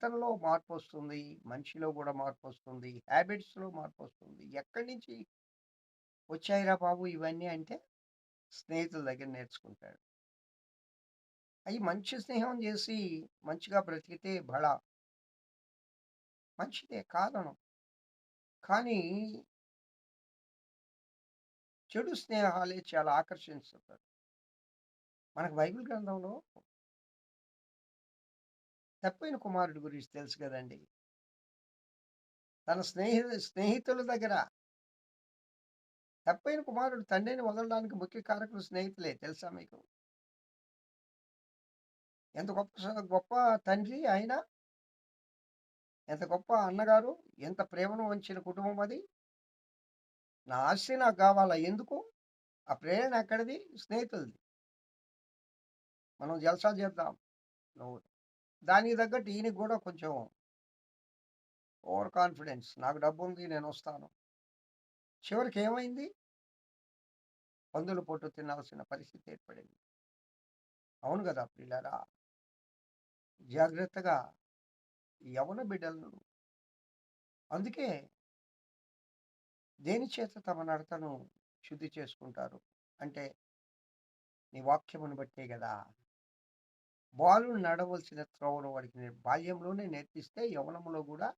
ప్రవర్తనలో మార్పొస్తుంది. మనిషిలో కూడా మార్పు వస్తుంది హ్యాబిట్స్‌లో మార్పు వస్తుంది ఎక్కడి నుంచి వచ్చాయిరా బాబు ఇవన్నీ అంటే, స్నేహితుల దగ్గర నేర్చుకుంటాడు. అవి మంచి స్నేహం చేసి మంచిగా బ్రతికితే బళ మంచిదే కారణం కానీ చెడు స్నేహాలే చాలా ఆకర్షిస్తుంటారు. మనకు బైబిల్ గ్రంథంలో తప్పైన కుమారుడి గురించి తెలుసు కదండి తన స్నేహి స్నేహితుల దగ్గర తప్పైన కుమారుడు తండ్రిని వదలడానికి ముఖ్య కారకులు స్నేహితులే తెలుసా మీకు? ఎంత గొప్ప గొప్ప తండ్రి ఆయన? ఎంత గొప్ప అన్నగారు? ఎంత ప్రేమను వంచిన కుటుంబం అది? నా ఆస్తి నాకు కావాలా ఎందుకు? ఆ ప్రేరణ ఎక్కడిది? స్నేహితులది. మనం జల్సా చేద్దాం. నువ్వు దానికి తగ్గట్టు ఈయనకి కూడా కొంచెం ఓవర్ కాన్ఫిడెన్స్. నాకు డబ్బు ఉంది నేను వస్తాను చివరికి ఏమైంది పందుల పొట్టు తినాల్సిన పరిస్థితి ఏర్పడింది. అవును కదా పిల్లరా జాగ్రత్తగా యవన బిడ్డలను అందుకే దేని చేత తమ నడతను శుద్ధి చేసుకుంటారు? అంటే నీ వాక్యమును బట్టే కదా బాలు నడవలసిన త్రోవను వాడికి బాల్యంలోనే నేర్పిస్తే యవనంలో కూడా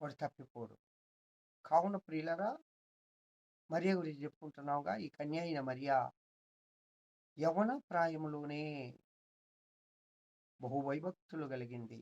వాడు తప్పిపోడు. కావున ప్రియులరా మరియ గురించి చెప్పుకుంటున్నావుగా ఈ కన్య అయిన మరియ యవన ప్రాయములోనే బహు కలిగింది